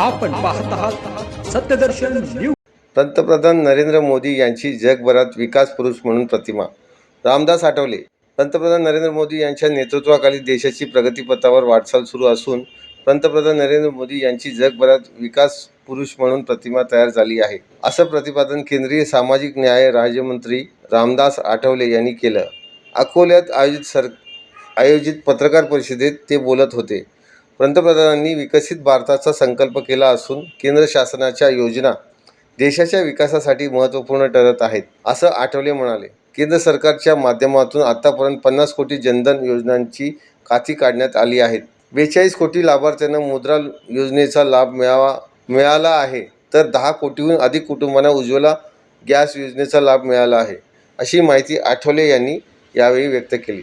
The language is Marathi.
आपण पाहत आहात सत्यदर्शन न्यूज पंतप्रधान नरेंद्र मोदी यांची जगभरात विकास पुरुष म्हणून प्रतिमा. रामदास आठवले पंतप्रधान नरेंद्र मोदी यांच्या नेतृत्वाखाली देशाची प्रगतीपथावर वाटचाल सुरू असून पंतप्रधान नरेंद्र मोदी यांची जगभरात विकास पुरुष म्हणून प्रतिमा तयार झाली आहे. असं प्रतिपादन केंद्रीय सामाजिक न्याय राज्यमंत्री रामदास आठवले यांनी केलं. अकोल्यात आयोजित सर आयोजित पत्रकार परिषदेत ते बोलत होते. पंतप्रधानांनी विकसित भारताचा संकल्प केला असून केंद्र शासनाच्या योजना देशाच्या विकासासाठी महत्त्वपूर्ण ठरत आहेत असं आठवले म्हणाले. केंद्र सरकारच्या माध्यमातून आतापर्यंत पन्नास कोटी जनधन योजनांची खाती काढण्यात आली आहेत. बेचाळीस कोटी लाभार्थ्यांना मुद्रा योजनेचा लाभ मिळावा मिळाला आहे तर दहा कोटीहून अधिक कुटुंबांना उज्ज्वला गॅस योजनेचा लाभ मिळाला आहे अशी माहिती आठवले यांनी यावेळी व्यक्त केली.